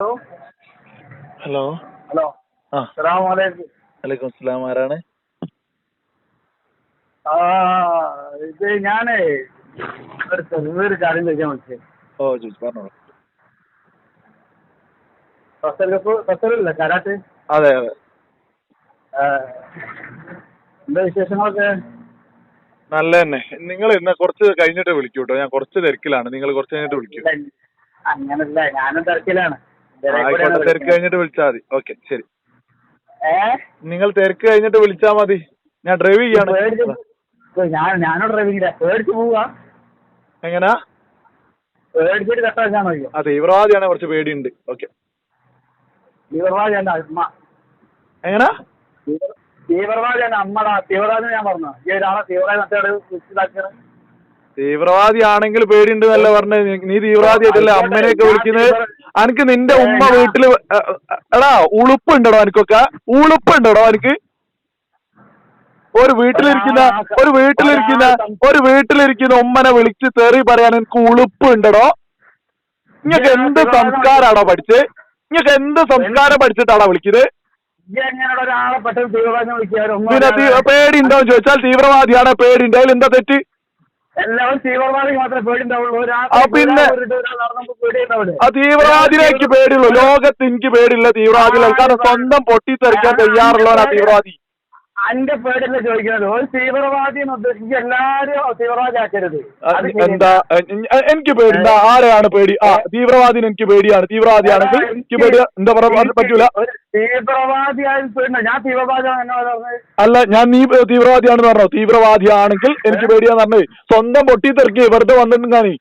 Hello. Hello. Hello. വലൈക്കും സ്ലാം ആരാണ്? ഇത് ഞാനേ ഒരു കാര്യം ചോദിക്കാൻ വിളിച്ചത് ഓ ചോദിച്ചു പറഞ്ഞോളൂ. ഫസൽ കരാട്ടെ? അതെ അതെ. എന്താ വിശേഷങ്ങളൊക്കെ? നല്ല തന്നെ. നിങ്ങൾ ഇന്ന് കുറച്ച് കഴിഞ്ഞിട്ട് വിളിക്കൂട്ടോ ഞാൻ കുറച്ച് തിരക്കിലാണ്. നിങ്ങൾ കുറച്ച് കഴിഞ്ഞിട്ട് വിളിക്കൂ. അങ്ങനല്ല ഞാനും തിരക്കിലാണ്. ആയിക്കോട്ടെ തിരക്ക് കഴിഞ്ഞിട്ട് വിളിച്ചാൽ മതി. ഓക്കെ ശരി. നിങ്ങൾ തിരക്ക് കഴിഞ്ഞിട്ട് വിളിച്ചാ മതി. ഞാൻ ഡ്രൈവ് ചെയ്യാണ്. ഞാൻ ഡ്രൈവിംഗ് പേടിച്ച് പോവുക എങ്ങനാ? പേടിച്ചിട്ട് ആ തീവ്രവാദിയാണ്. കുറച്ച് പേടിയുണ്ട്. ഓക്കെ. അമ്മ. എങ്ങനാ? തീവ്രവാദിയാണെങ്കിൽ തീവ്രവാദി എന്റെ അമ്മടാ. തീവ്രവാദി ഞാൻ പറഞ്ഞു ഈ ഒരാളെ തീവ്രവാദി മറ്റേ ഇതാക്കിയത് തീവ്രവാദി ആണെങ്കിൽ പേടിയുണ്ട് എന്നല്ല പറഞ്ഞത്. നീ തീവ്രവാദി ആയിട്ടല്ലേ അമ്മനെയൊക്കെ വിളിക്കുന്നത് അനക്ക് നിന്റെ ഉമ്മ വീട്ടിൽ എടാ ഉളുപ്പുണ്ടോ എനിക്കൊക്കെ ഉളുപ്പുണ്ടോ അനക്ക്. ഒരു വീട്ടിലിരിക്കുന്ന ഒരു വീട്ടിലിരിക്കുന്ന ഒരു വീട്ടിലിരിക്കുന്ന ഉമ്മനെ വിളിച്ച് തെറി പറയാൻ എനിക്ക് ഉളുപ്പുണ്ടോ നിങ്ങക്ക് എന്ത് സംസ്കാരാണോ പഠിച്ച്? നിങ്ങക്ക് എന്ത് സംസ്കാരം പഠിച്ചിട്ടാണോ വിളിക്കുന്നത് പേടി ഉണ്ടോ ചോദിച്ചാൽ തീവ്രവാദിയാണ് പേടി അതിൽ എന്താ തെറ്റ്? എല്ലാവരും തീവ്രവാദിക്ക് മാത്രമേ പിന്നെ? ആ തീവ്രവാദിനെ പേടിയുള്ളൂ. ലോകത്ത് എനിക്ക് പേടിയില്ല തീവ്രവാദികൾ. കാരണം സ്വന്തം പൊട്ടിത്തെറിക്കാൻ തയ്യാറുള്ളവനാ തീവ്രവാദി. അന്റെ പേടിയല്ല ചോദിക്കുന്നത്? ഒരു തീവ്രവാദി എന്ന് ഉദ്ദേശിച്ച് എല്ലാരും തീവ്രവാദി ആക്കരുത് എന്താ എനിക്ക് പേടിണ്ട ആരെയാണ് പേടി? ആ തീവ്രവാദിന് എനിക്ക് പേടിയാണ്. തീവ്രവാദിയാണെങ്കിൽ എനിക്ക് പേടി. എന്താ പറയാൻ പറ്റൂല. ഒരു തീവ്രവാദിയായി ഞാൻ തീവ്രവാദിയാണ് അല്ല ഞാൻ നീ തീവ്രവാദിയാണെന്ന് പറഞ്ഞോ? തീവ്രവാദിയാണെങ്കിൽ എനിക്ക് പേടിയാന്ന് പറഞ്ഞത് സ്വന്തം പൊട്ടിത്തെറിക്ക് വെറുതെ വന്നിട്ടും നീ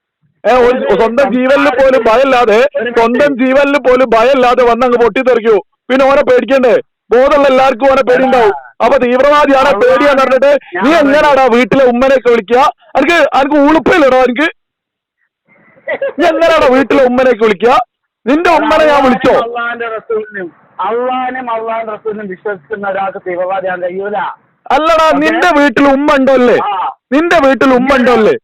സ്വന്തം ജീവനിൽ പോലും ഭയമില്ലാതെ സ്വന്തം ജീവനിൽ പോലും ഭയമില്ലാതെ വന്നങ്ങ് പൊട്ടിത്തെറിക്കൂ. പിന്നെ ഓനെ പേടിക്കണ്ടേ? ബോധമുള്ള എല്ലാവർക്കും ഓനെ പേടിണ്ടാവും അപ്പൊ തീവ്രവാദിയാണ് പേടിയാന്ന് പറഞ്ഞിട്ട് നീ എങ്ങനാടാ വീട്ടിലെ ഉമ്മനെയൊക്കെ വിളിക്കുക? എനിക്ക് എനിക്ക് ഉളുപ്പില്ലടോ എനിക്ക് നീ എങ്ങനാടാ വീട്ടിലെ ഉമ്മനെയൊക്കെ വിളിക്കുക? നിന്റെ ഉമ്മനെ ഞാൻ വിളിച്ചോ? അള്ളാനും അള്ളാന്റെ റസൂലിനും വിശ്വസിക്കുന്ന ഒരാൾക്ക് തീവ്രവാദിയാൻ കഴിയൂല അല്ലടാ നിന്റെ വീട്ടിൽ ഉമ്മ ഉണ്ടോ അല്ലേ? നിന്റെ വീട്ടിൽ ഉമ്മ ഉണ്ടോ അല്ലേ?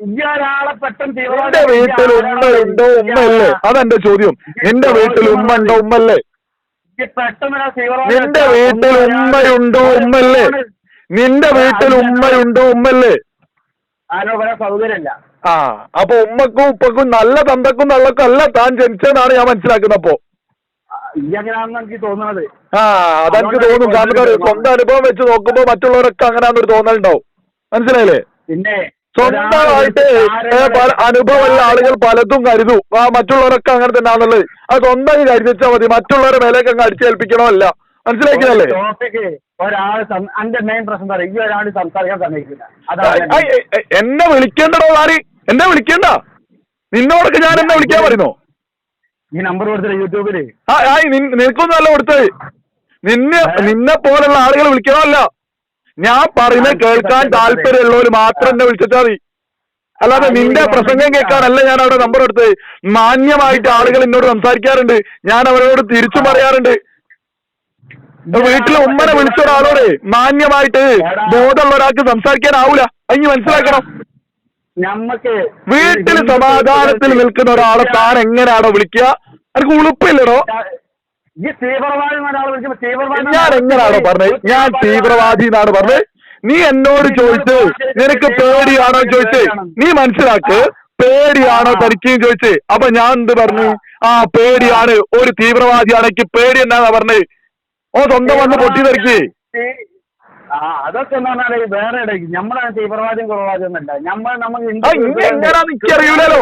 ഈ നിന്റെ വീട്ടിൽ ഉമ്മ ഉണ്ടോ ഉമ്മയല്ലേ അതെന്റെ ചോദ്യം. നിന്റെ വീട്ടിൽ ഉമ്മ ഉണ്ടോ ഉമ്മല്ലേ ഈ പെട്ടെന്ന് ഒരാൾ തീവ്രവാദി നിന്റെ വീട്ടിൽ ഉമ്മയുണ്ടോ ഉമ്മല്ലേ നിന്റെ വീട്ടിൽ ഉമ്മയുണ്ടോ ഉമ്മല്ലേ ആ അപ്പൊ ഉമ്മക്കും ഉപ്പക്കും നല്ല തന്തക്കും നല്ലക്കും അല്ല താൻ ജനിച്ചതെന്നാണ് ഞാൻ മനസ്സിലാക്കുന്നപ്പോ. ആ അതെനിക്ക് തോന്നും. കാരണം സ്വന്തം അനുഭവം വെച്ച് നോക്കുമ്പോ മറ്റുള്ളവരൊക്കെ അങ്ങനെയാണെന്നൊരു തോന്നലുണ്ടാവും. മനസ്സിലായില്ലേ? പിന്നെ സ്വന്തമായിട്ട് അനുഭവമുള്ള ആളുകൾ പലതും കരുതും. ആ മറ്റുള്ളവരൊക്കെ അങ്ങനെ തന്നെ ആണുള്ളത് അത് സ്വന്തമായി കരുതിച്ചാൽ മതി. മറ്റുള്ളവരെ മേലേക്ക് അങ്ങ് അടിച്ചേൽപ്പിക്കണമല്ല. മനസ്സിലാക്കിയല്ലേ ഒരാൾ എന്റെ മെയിൻ പ്രശ്നം ഈ ഒരാൾ സംസാരിക്കാൻ സമ്മതിക്കില്ല. എന്നെ വിളിക്കേണ്ടടോ ആര് എന്നെ വിളിക്കണ്ട? നിന്നോടൊക്കെ ഞാൻ എന്നെ വിളിക്കാൻ പറയുന്നു ഈ നമ്പർ കൊടുത്തില്ല യൂട്യൂബിൽ? നിനക്കൊന്നും അല്ല കൊടുത്തത്. നിന്നെ നിന്നെ പോലുള്ള ആളുകൾ വിളിക്കണമല്ല. ഞാൻ പറയുന്നത് കേൾക്കാൻ താല്പര്യമുള്ളവർ മാത്രം എന്നെ വിളിച്ചാൽ മതി. അല്ലാതെ നിന്റെ പ്രസംഗം കേൾക്കാനല്ല ഞാൻ അവിടെ നമ്പർ എടുത്തത്. മാന്യമായിട്ട് ആളുകൾ എന്നോട് സംസാരിക്കാറുണ്ട്. ഞാൻ അവരോട് തിരിച്ചു പറയാറുണ്ട്. വീട്ടിലെ ഉമ്മനെ വിളിച്ച ഒരാളോട് മാന്യമായിട്ട് ബോധമുള്ള ഒരാൾക്ക് സംസാരിക്കാനാവൂല. അഞ്ഞ് മനസ്സിലാക്കണം. വീട്ടിൽ സമാധാനത്തിൽ നിൽക്കുന്ന ഒരാളെ താൻ എങ്ങനെയാണോ വിളിക്കുക? അവർക്ക് ഉളുപ്പില്ലടോ? ഈ തീവ്രവാദി തീവ്രവാദി ഞാൻ എങ്ങനെയാണോ പറഞ്ഞത്? ഞാൻ തീവ്രവാദി എന്നാണ് പറഞ്ഞത്. നീ എന്നോട് ചോദിച്ച് നിനക്ക് പേടിയാണോ ചോദിച്ച് നീ മനസ്സിലാക്ക് പേടിയാണോ തനിക്കും ചോദിച്ച്. അപ്പൊ ഞാൻ എന്ത് പറഞ്ഞു? ആ. പേടിയാണ്. ഒരു തീവ്രവാദിയാണെങ്കിൽ പേടി എന്നാ പറഞ്ഞത്? ഓ സ്വന്തം വന്ന് പൊട്ടി തെറിക്ക് ആ അതൊക്കെ എന്ന് പറഞ്ഞാൽ വേറെ ഇടയ്ക്ക്. നമ്മളാണ് തീവ്രവാദിയും കുറവാദിയും ഒന്നല്ല നമ്മൾ നമുക്ക് എനിക്കറിയൂലോ.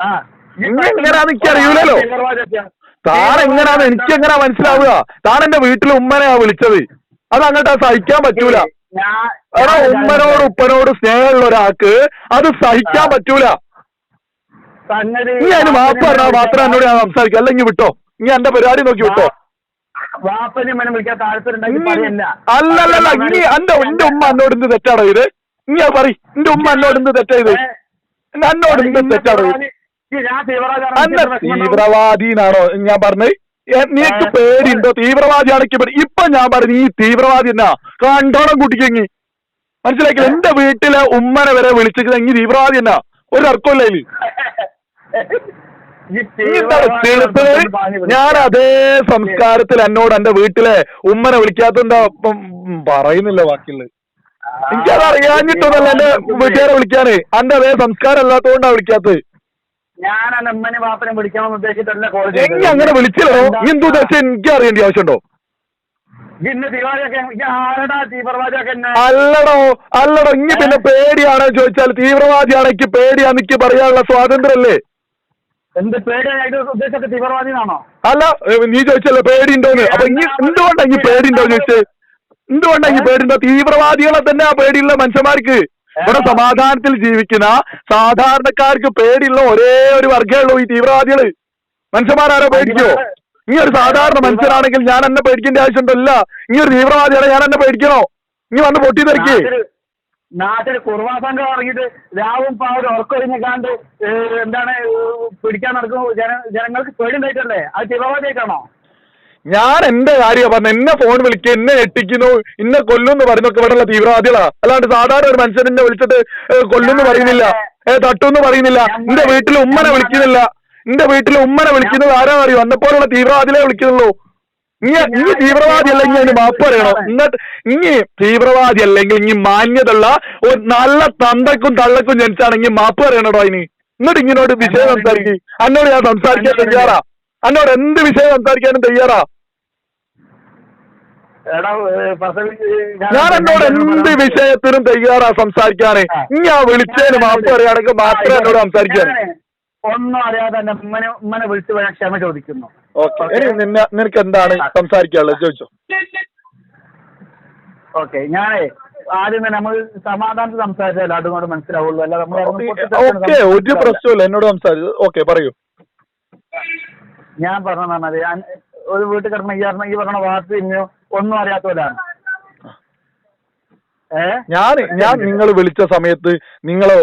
ആ. തീവ്രവാദിയൊക്കെയാണ്. താൻ എങ്ങനെയാണ് എനിക്ക് എങ്ങനെയാ മനസ്സിലാവുക? താൻ എന്റെ വീട്ടിലെ ഉമ്മനെയാ വിളിച്ചത്. അത് അങ്ങോട്ട് സഹിക്കാൻ പറ്റൂല. എടാ ഉമ്മനോട് ഉപ്പനോട് സ്നേഹമുള്ള ഒരാൾക്ക് അത് സഹിക്കാൻ പറ്റൂല. നീ അതിന് മാപ്പ് പറഞ്ഞാൽ മാത്രം എന്നോട് ഞാൻ സംസാരിക്കും. അല്ലെങ്കിൽ വിട്ടോ. നീ എന്റെ പരിപാടി നോക്കി വിട്ടോ. അല്ലല്ല അല്ലല്ലല്ല ഇനി എന്റെ എന്റെ ഉമ്മ എന്നോട് എന്ത് തെറ്റാണോ ഇത്? നീ പറ എന്റെ ഉമ്മ എന്നോട് എന്ത് തെറ്റാ ഇത്? എന്നോട് എന്ത് തെറ്റാണോ ഇത്? അന്ന തീവ്രവാദി എന്നാണോ ഞാൻ പറഞ്ഞത്? നിനക്ക് പേടിയുണ്ടോ? തീവ്രവാദിയാണെങ്കിൽ ഇപ്പൊ ഞാൻ പറഞ്ഞു ഈ തീവ്രവാദി എന്നാ കണ്ടോണം കുട്ടിക്കെങ്ങി. മനസ്സിലാക്കില്ല എന്റെ വീട്ടിലെ ഉമ്മനെ വരെ വിളിച്ചത് എങ്ങി തീവ്രവാദി എന്നാ ഒരു അർക്കമില്ല ഞാൻ അതേ സംസ്കാരത്തിൽ എന്നോട് എന്റെ വീട്ടിലെ ഉമ്മനെ വിളിക്കാത്ത എന്താ? പറയുന്നില്ല ബാക്കിയുള്ളത്. എനിക്കത് അറിയാഞ്ഞിട്ടൊന്നല്ല എന്റെ വീട്ടുകാരെ വിളിക്കാന്. എന്റെ അതേ സംസ്കാരം അല്ലാത്തോണ്ടാ വിളിക്കാത്തത്. ഞാൻ ആ നെമ്മനെ വാപ്പനെ വിളിക്കണമെന്ന് ഉദ്ദേശിച്ചിട്ടല്ല കോൾ എങ്കിൽ അങ്ങനെ വിളിച്ചില്ലോ നീ എന്തു ഉദ്ദേശിച്ച എനിക്ക് അറിയേണ്ട ആവശ്യമുണ്ടോ? ഇന്ന് തീവ്രവാദിയൊക്കെ ഈ ആരടാ തീവ്രവാദിയൊക്കെ എന്നെ? അല്ലടോ അല്ലടോ ഇനി പിന്നെ പേടിയാണോ ചോദിച്ചാൽ തീവ്രവാദിയാണ് എനിക്ക് പേടിയാന്ന് എനിക്ക് പറയാനുള്ള സ്വാതന്ത്ര്യമല്ലേ? എന്ത് തീവ്രവാദി എന്നാണോ അല്ല ഏ, നീ ചോദിച്ചല്ലോ പേടിയുണ്ടോന്ന്? അപ്പൊ ഇനി എന്തുകൊണ്ടാ ഇനി പേടിയുണ്ടോ ചോദിച്ചേ? എന്തുകൊണ്ടാ ഇനി പേടിയുണ്ടോ? തീവ്രവാദികളെ തന്നെ ആ പേടിയുള്ള മനുഷ്യന്മാർക്ക് ഇവിടെ സമാധാനത്തിൽ ജീവിക്കുന്ന സാധാരണക്കാർക്ക് പേടിയുള്ള ഒരേ ഒരു വർഗമേ ഉള്ളൂ ഈ തീവ്രവാദികൾ. മനുഷ്യന്മാരാരോ പേടിക്കോ? നീ ഒരു സാധാരണ മനുഷ്യനാണെങ്കിൽ ഞാൻ എന്നെ പേടിക്കേണ്ട ആവശ്യമുണ്ടല്ല. നീ ഒരു തീവ്രവാദിയാണ് ഞാൻ എന്നെ പേടിക്കണോ? നീ വന്ന് പൊട്ടിത്തെറിക്കേ നാട്ടിൽ നാട്ടിൽ കുർബാ സംഘം ഇറങ്ങിയിട്ട് രാവും പാവരും ഉറക്കൊഴിഞ്ഞാണ്ട് എന്താണ് പിടിക്കാൻ നടക്കും ജനങ്ങൾക്ക് പേടി ഉണ്ടായിട്ടല്ലേ അത് തീവ്രവാദിയായിട്ടാണോ? ഞാൻ എന്റെ കാര്യം പറഞ്ഞു. എന്നെ ഫോൺ വിളിക്കുക എന്നെ ഞെട്ടിക്കുന്നു ഇന്നെ കൊല്ലുന്ന് പറയുന്നൊക്കെ ഇവിടെയുള്ള തീവ്രവാദികളാ. അല്ലാണ്ട് സാധാരണ ഒരു മനുഷ്യൻ എന്നെ വിളിച്ചിട്ട് കൊല്ലുന്നു പറയുന്നില്ല. ഏ തട്ടുന്ന് പറയുന്നില്ല. എന്റെ വീട്ടിൽ ഉമ്മനെ വിളിക്കുന്നില്ല. എന്റെ വീട്ടിൽ ഉമ്മനെ വിളിക്കുന്നത് ആരാ അറിയോ അന്നപ്പോലുള്ള തീവ്രവാദികളെ വിളിക്കുന്നുള്ളൂ. ഇനി ഇനി തീവ്രവാദി അല്ലെങ്കിൽ അതിന് മാപ്പ് പറയണോ. എന്നിട്ട് ഇനി തീവ്രവാദി അല്ലെങ്കിൽ ഇനി മാന്യതുള്ള ഒരു നല്ല തന്തക്കും തള്ളക്കും ജനിച്ചാണെങ്കിൽ മാപ്പ് പറയണോ ഇനി എന്നിട്ട് ഇങ്ങനോട് വിഷയം സംസാരിക്കും. അന്നോട് ഞാൻ സംസാരിക്കാൻ തയ്യാറാ. അന്നോട് എന്ത് വിഷയം സംസാരിക്കാനും തയ്യാറാ. ഞാൻ എന്നോട് എന്ത് വിഷയത്തിനും തയ്യാറാ സംസാരിക്കാന്? ഇനി ആ വിളിച്ചതിന് മാപ്പ് പറയുകയാണെങ്കിൽ മാത്രമേ എന്നോട് സംസാരിക്കാൻ ഒന്നും അറിയാതെ തന്നെ ഉമ്മനെ ഉമ്മനെ വിളിച്ചു പോയാൽ ക്ഷമ ചോദിക്കുന്നു. ഓക്കെ. ഇനി നിന്നെ നിനക്ക് എന്താണ് സംസാരിക്കാനുള്ളത്? ചോദിച്ചോ. ഓക്കെ. ഞാനേ ആദ്യം തന്നെ നമ്മൾ സമാധാനത്തിൽ സംസാരിച്ചാൽ അതുകൊണ്ട് മനസ്സിലാവുള്ളൂ. അല്ല നമ്മൾ ഓക്കെ. ഒരു പ്രശ്നമില്ല എന്നോട് സംസാരിച്ചു. ഓക്കെ പറയൂ. ഞാൻ പറഞ്ഞത് ഒരു വീട്ടിൽ കിടന്ന ഈ പറഞ്ഞ ഈ പറഞ്ഞ വാർത്ത ഇനിയോ ഒന്നും അറിയാത്തവരാണ് ഞാൻ ഞാൻ നിങ്ങൾ വിളിച്ച സമയത്ത് നിങ്ങളെ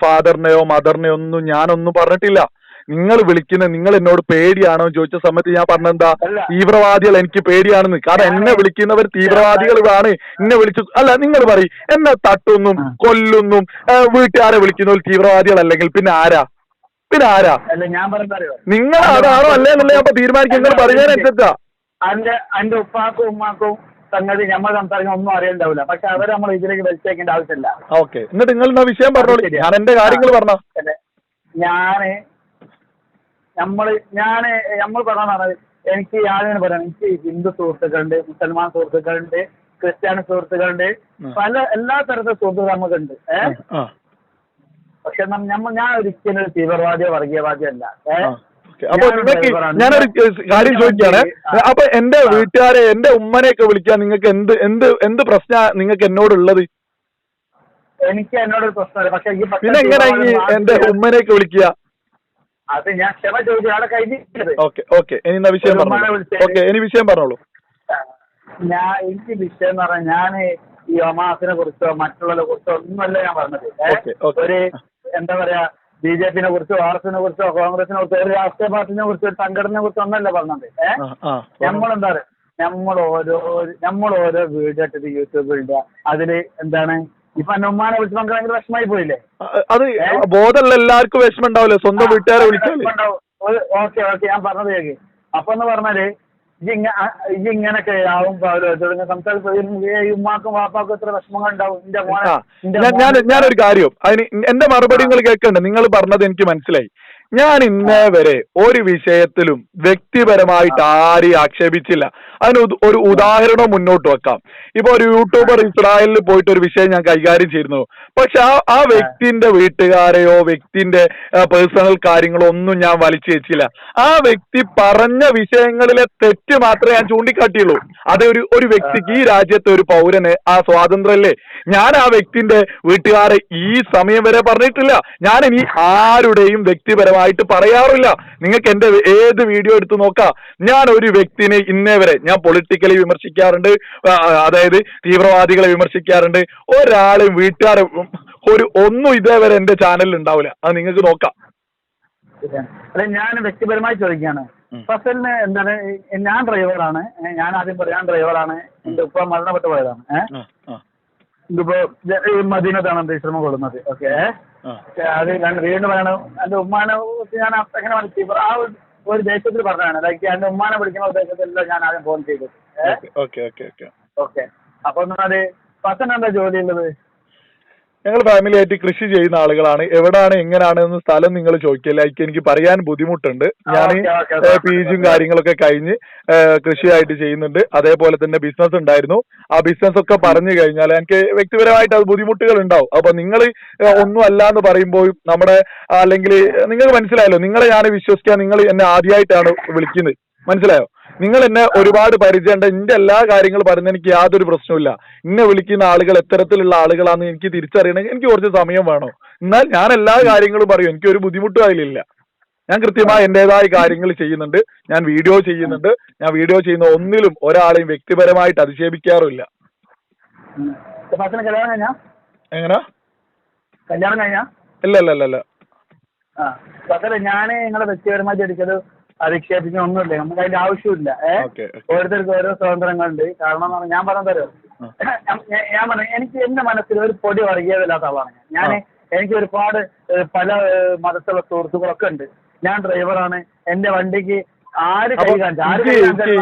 ഫാദറിനെയോ മദറിനെയോ ഒന്നും ഞാനൊന്നും പറഞ്ഞിട്ടില്ല. നിങ്ങൾ വിളിക്കുന്ന നിങ്ങൾ എന്നോട് പേടിയാണോ ചോദിച്ച സമയത്ത് ഞാൻ പറഞ്ഞെന്താ. തീവ്രവാദികൾ എനിക്ക് പേടിയാണെന്ന്. കാരണം എന്നെ വിളിക്കുന്നവർ തീവ്രവാദികളാണ് എന്നെ വിളിച്ചു അല്ല നിങ്ങൾ പറയും. എന്നെ തട്ടുന്നും. കൊല്ലുന്നും വീട്ടുകാരെ വിളിക്കുന്നവർ തീവ്രവാദികൾ അല്ലെങ്കിൽ പിന്നെ ആരാ? പിന്നെ ആരാ? നിങ്ങൾ അതാണോ അല്ലേ എന്നുള്ള ഞാൻ തീരുമാനിക്കും നിങ്ങൾ പറയുന്നതിനനുസരിച്ചാ. അന്റെ അന്റെ ഉപ്പാക്കും ഉമ്മാക്കും സംഗതി നമ്മൾ സംസാരിക്കാൻ ഒന്നും അറിയണ്ടാവില്ല. പക്ഷെ അവരെ നമ്മൾ ഇതിലേക്ക് വലിച്ചേക്കേണ്ട ആവശ്യമില്ല. ഓക്കെ. എന്നിട്ട് നിങ്ങൾ വിഷയം പറഞ്ഞോളൂ? ഞാൻ എന്റെ കാര്യങ്ങൾ പറഞ്ഞു? ഞാൻ നമ്മൾ ഞാൻ നമ്മൾ പറഞ്ഞത് എനിക്ക് ഞാനിങ്ങനെ പറയാം എനിക്ക് ഹിന്ദു സുഹൃത്തുക്കളുണ്ട് മുസൽമാൻ സുഹൃത്തുക്കളുണ്ട് ക്രിസ്ത്യാനി സുഹൃത്തുക്കളുണ്ട്. പല എല്ലാ തരത്തിലുള്ള സുഹൃത്തുക്കൾ നമുക്കുണ്ട് ഏഹ് പക്ഷെ ഞാൻ ഒരിക്കലും ഒരു തീവ്രവാദിയോ വർഗീയവാദിയോ അല്ല. ഏഹ്. അപ്പൊ നിങ്ങൾക്ക്. ഞാനൊരു കാര്യം ചോദിക്കുകയാണ്. അപ്പൊ എന്റെ വീട്ടുകാരെ എന്റെ ഉമ്മനെയൊക്കെ വിളിക്കാൻ നിങ്ങൾക്ക് എന്ത് എന്ത് എന്ത് പ്രശ്ന നിങ്ങൾക്ക് എന്നോടുള്ളത്? എനിക്ക് എന്നോടൊരു പ്രശ്നമില്ല. പക്ഷെ ഈ പച്ച പിന്നെ എങ്ങനെ ഈ എന്റെ ഉമ്മനെയൊക്കെ വിളിക്കുക? അത് ഞാൻ ക്ഷമ ചോദിച്ചു ആളെ കഴിഞ്ഞിട്ട് ഓക്കെ ഓക്കെ. ഇനി എന്നാ വിഷയം പറഞ്ഞോളൂ. ഓക്കെ ഇനി വിഷയം പറഞ്ഞോളൂ. ഞാൻ എനിക്ക് വിഷയം എന്ന് പറഞ്ഞാൽ ഞാൻ ഈ ഒമാസിനെ കുറിച്ചോ മറ്റുള്ളവരെ കുറിച്ചോ ഒന്നുമല്ല ഞാൻ പറഞ്ഞത്. ഒരു എന്താ പറയാ ബി ജെ പിനെ കുറിച്ചോ ആർ എസിനെ കുറിച്ചോ കോൺഗ്രസിനെ കുറിച്ചോ ഒരു രാഷ്ട്രീയ പാർട്ടിനെ കുറിച്ചോ ഒരു സംഘടനയെ കുറിച്ചോ ഒന്നല്ല പറഞ്ഞത്. ഏഹ് നമ്മളെന്താ പറയാ? നമ്മൾ ഓരോ നമ്മൾ ഓരോ വീഡിയോ ഇട്ടിട്ട് യൂട്യൂബിൽ ഇടുക. അതിൽ എന്താണ്? ഇപ്പൊ അനുമാനെ വിളിച്ച് നമുക്ക് ഭയങ്കര വിഷമായി പോയില്ലേ? അത് ബോധമല്ല എല്ലാവർക്കും വിഷമം ഉണ്ടാവില്ലേ സ്വന്തം വീട്ടുകാരെ വിളിച്ചാൽ ഓക്കെ ഓക്കെ ഞാൻ പറഞ്ഞത് കേക്ക്. അപ്പൊ എന്ന് പറഞ്ഞാൽ ഇങ്ങനൊക്കെ ആവും തുടങ്ങി സംസാരിക്കും ഉമ്മാക്കും വാപ്പാക്കും എത്ര വിഷമങ്ങൾ ഉണ്ടാവും എന്റെ മോനെ. ഞാൻ ഞാനൊരു കാര്യം. അതിന് എന്റെ മറുപടി നിങ്ങൾ കേൾക്കണ്ട? നിങ്ങൾ പറഞ്ഞത് എനിക്ക് മനസ്സിലായി. ഞാൻ ഇന്നേ വരെ ഒരു വിഷയത്തിലും വ്യക്തിപരമായിട്ട് ആരെയും ആക്ഷേപിച്ചില്ല. അതിന് ഒരു ഉദാഹരണം മുന്നോട്ട് വെക്കാം. ഇപ്പൊ ഒരു യൂട്യൂബർ ഇസ്രായേലിൽ പോയിട്ട് ഒരു വിഷയം ഞാൻ കൈകാര്യം ചെയ്യുന്നു പക്ഷെ ആ ആ വ്യക്തിന്റെ വീട്ടുകാരെയോ വ്യക്തിന്റെ പേഴ്സണൽ കാര്യങ്ങളോ ഒന്നും ഞാൻ വലിച്ചു വെച്ചില്ല. ആ വ്യക്തി പറഞ്ഞ വിഷയങ്ങളിലെ തെറ്റ് മാത്രമേ ഞാൻ ചൂണ്ടിക്കാട്ടിയുള്ളൂ. അത് ഒരു ഒരു വ്യക്തിക്ക് ഈ രാജ്യത്തെ ഒരു പൗരന് ആ സ്വാതന്ത്ര്യമല്ലേ? ഞാൻ ആ വ്യക്തിന്റെ വീട്ടുകാരെ ഈ സമയം വരെ പറഞ്ഞിട്ടില്ല. ഞാൻ ഇനി ആരുടെയും വ്യക്തിപരമായിട്ട് പറയാറില്ല. നിങ്ങൾക്ക് എന്റെ ഏത് വീഡിയോ എടുത്ത് നോക്കാം. ഞാൻ ഒരു വ്യക്തിനെ ഇന്നേ വരെ ഞാൻ പൊളിറ്റിക്കലി വിമർശിക്കാറുണ്ട്. അതായത് തീവ്രവാദികളെ വിമർശിക്കാറുണ്ട്. ഒരാളെ വീട്ടുകാരെ ഒരു ഒന്നും ഇതേവരെ എന്റെ ചാനലിൽ ഉണ്ടാവില്ല. അത് നിങ്ങൾക്ക് നോക്കാം. അല്ല ഞാൻ വ്യക്തിപരമായി ചോദിക്കുകയാണ്. ഫസലിന് എന്താണ് ഞാൻ ഡ്രൈവറാണ്. ഞാൻ ആദ്യം പറയാം ഞാൻ ഡ്രൈവറാണ്. എന്റെ ഉപ്പ മരണപ്പെട്ടു പോയതാണ്. ഏഹ്. ഇതിപ്പോ മദീനത്താണ് പരിശ്രമം കൊള്ളുന്നത് ഓക്കെ. അത് ഞാൻ വീണ്ടും പറയണം എന്റെ ഉമ്മാനെ ഞാൻ എങ്ങനെ മനസ്സിൽ ആ ഒരു- ദേശത്തിൽ പറഞ്ഞതാണ്. ലൈക്ക് എന്റെ ഉമ്മാനെ വിളിക്കുന്ന ഉദ്ദേശത്തിലല്ല ഞാൻ ആദ്യം ഫോൺ ചെയ്തത്. Okay okay okay okay. അപ്പൊ എന്നാൽ പത്തന എന്താ ജോലി ഉള്ളത്? ഞങ്ങൾ ഫാമിലി ആയിട്ട് കൃഷി ചെയ്യുന്ന ആളുകളാണ്. എവിടാണ് എങ്ങനെയാണ് എന്ന് സ്ഥലം നിങ്ങൾ ചോദിക്കില്ല എനിക്ക് എനിക്ക് പറയാൻ ബുദ്ധിമുട്ടുണ്ട്. ഞാൻ. പി ജിയും കാര്യങ്ങളൊക്കെ കഴിഞ്ഞ് കൃഷിയായിട്ട് ചെയ്യുന്നുണ്ട്. അതേപോലെ തന്നെ ബിസിനസ് ഉണ്ടായിരുന്നു. ആ ബിസിനസ് ഒക്കെ പറഞ്ഞു കഴിഞ്ഞാൽ എനിക്ക് വ്യക്തിപരമായിട്ട് അത് ബുദ്ധിമുട്ടുകൾ ഉണ്ടാവും. അപ്പൊ നിങ്ങൾ ഒന്നും അല്ല എന്ന് പറയുമ്പോൾ നമ്മുടെ അല്ലെങ്കിൽ നിങ്ങൾക്ക് മനസ്സിലായല്ലോ നിങ്ങളെ ഞാൻ വിശ്വസിക്കാൻ നിങ്ങൾ എന്നെ ആദ്യമായിട്ടാണ് വിളിക്കുന്നത്. മനസ്സിലായോ? നിങ്ങൾ എന്നെ ഒരുപാട് പരിചയമുണ്ട്. എന്റെ എല്ലാ കാര്യങ്ങളും പറയുന്ന എനിക്ക് യാതൊരു പ്രശ്നവുമില്ല. എന്നെ വിളിക്കുന്ന ആളുകൾ എത്തരത്തിലുള്ള ആളുകളാണെന്ന് എനിക്ക് തിരിച്ചറിയണമെങ്കിൽ എനിക്ക് കുറച്ച് സമയം വേണം. എന്നാൽ ഞാൻ എല്ലാ കാര്യങ്ങളും പറയും. എനിക്ക് ഒരു ബുദ്ധിമുട്ടും അതിലില്ല. ഞാൻ കൃത്യമായി എന്റേതായ കാര്യങ്ങൾ ചെയ്യുന്നുണ്ട്. ഞാൻ വീഡിയോ ചെയ്യുന്നുണ്ട്. ഞാൻ വീഡിയോ ചെയ്യുന്ന ഒന്നിലും ഒരാളെയും വ്യക്തിപരമായിട്ട് അധിക്ഷേപിക്കാറുമില്ല. കഴിഞ്ഞാ? എങ്ങനെ? കല്യാണം കഴിഞ്ഞാ? ഇല്ല ഇല്ല ഇല്ല ഞാൻ നിങ്ങളെ വ്യക്തിപരമായിട്ട് ഒരിക്കലും അധിക്ഷേപിക്കുന്ന ഒന്നുമില്ല നമുക്ക് അതിന്റെ ആവശ്യമില്ല ഏഹ് ഓരോരുത്തർക്ക് ഓരോ സ്വാതന്ത്ര്യങ്ങളുണ്ട് കാരണം എന്ന് പറഞ്ഞാൽ ഞാൻ പറഞ്ഞു തരും ഞാൻ പറഞ്ഞു എനിക്ക് എന്റെ മനസ്സിൽ ഒരു പൊടി വർഗീയതല്ലാത്ത ആളാണ് ഞാൻ. ഞാൻ എനിക്ക് ഒരുപാട് പല മതത്തിലുള്ള സുഹൃത്തുക്കളൊക്കെ ഉണ്ട്. ഞാൻ ഡ്രൈവറാണ് എന്റെ വണ്ടിക്ക്